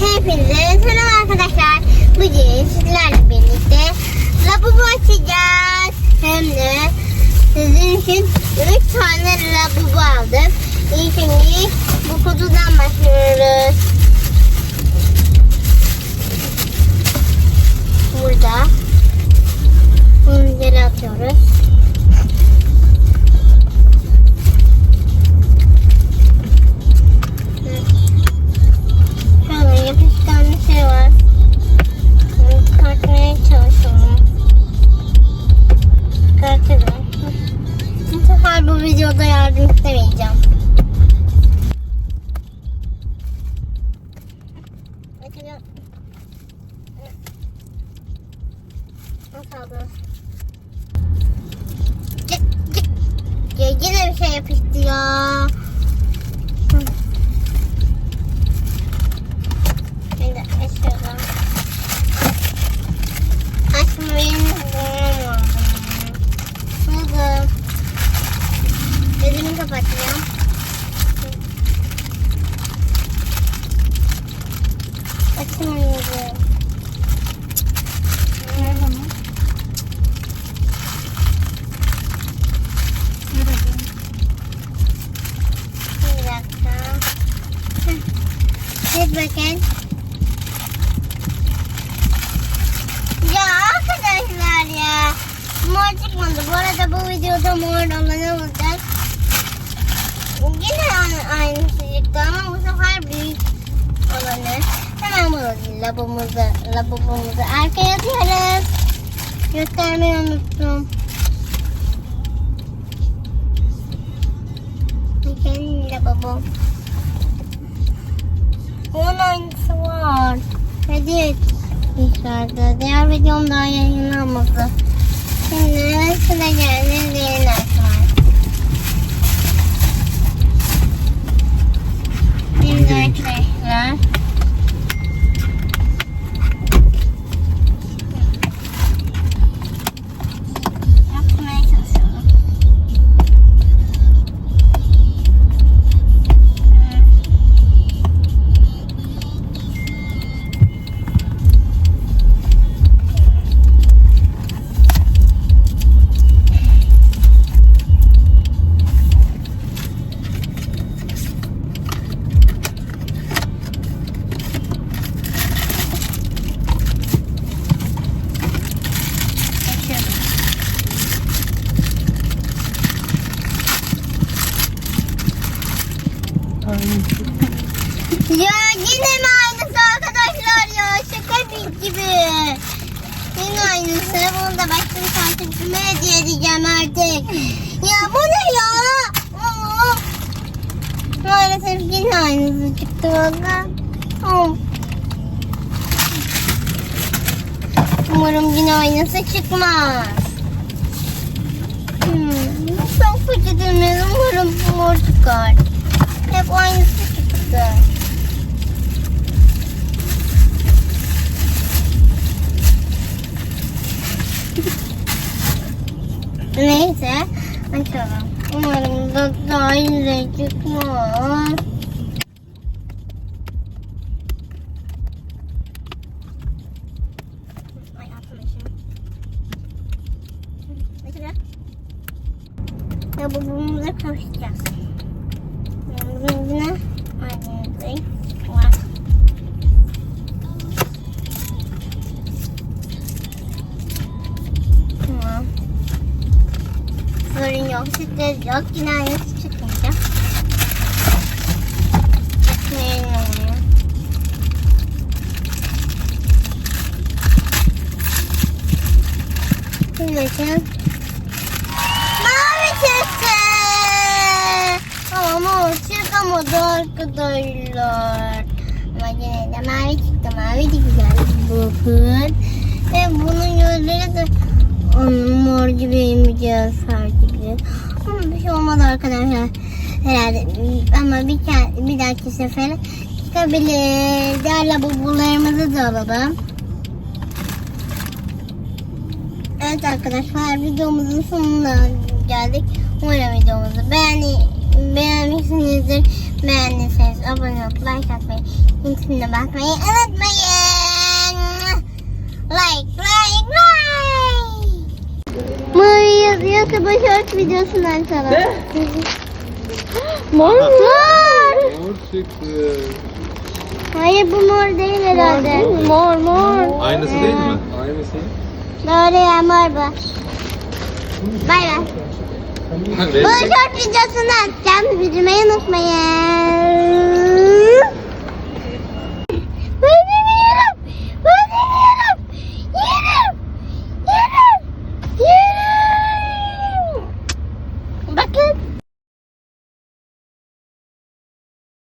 Hepinize selam arkadaşlar. Bugün sizlerle birlikte lavabo açacağız. Hem de sizin için 3 tane lavabo aldım. İlk önce bu kutudan başlıyoruz. Bakın. Ya arkadaşlar ya. Mor çıkmadı. Bu arada bu videoda mor olanı olacak. Yine aynı, aynı çıktı ama bu sefer büyük olanı. Hemen bu labomuzu, labomuzu arkaya atıyoruz. Göstermeyi unuttum. Bakın lavabo. Onun aynısı var. Hediye etmişlerdi. Diğer videom daha yayınlanmadı. Şimdi sıra Ya yine mi aynısı arkadaşlar ya? Şaka bir gibi. Yine aynısı. Bunu da başka bir takipçime hediye edeceğim artık. Ya bu ne ya? Aa! Maalesef yine aynısı çıktı valla. Of. Umarım yine aynısı çıkmaz. Hmm. Çok kötüdür. Umarım mor çıkar. Hep aynısı çıktı. Neyse açalım. Umarım da daha iyi çıkmaz. Ay altına şimdi. Açılıyor. Ya bu burnumuza kavuşacağız. Bunun yüzüne aynı renk var. Tamam. Sorun yok, stres yok. Yine aynısı çıkınca. Açmayalım onu. Şimdi bakın. Mavi çıktı. Ama o çıkamadı arkadaşlar. Ama yine de mavi çıktı. Mavi de güzel. Bakın. Ve bunun gözleri de onun mor gibi biraz far gibi. Ama bir şey olmadı arkadaşlar. Herhalde ama bir, bir dahaki sefere çıkabilir. Diğer lavabolarımızı da alalım. Evet arkadaşlar videomuzun sonuna geldik. Umarım videomuzu beğeni, beğenmişsinizdir. Beğendiyseniz abone olup like atmayı, internete bakmayı unutmayın. Like, like, like. Mor YouTube'a short videosunu açalım. Ne? Mor. Mor. Mor çıktı. Hayır bu mor değil herhalde. Mor mor. Aynısı değil mi? Aynısı. Böyle ya mor bu. Bay bay. Bu short videosunu atacağım. Üzülmeyi unutmayın.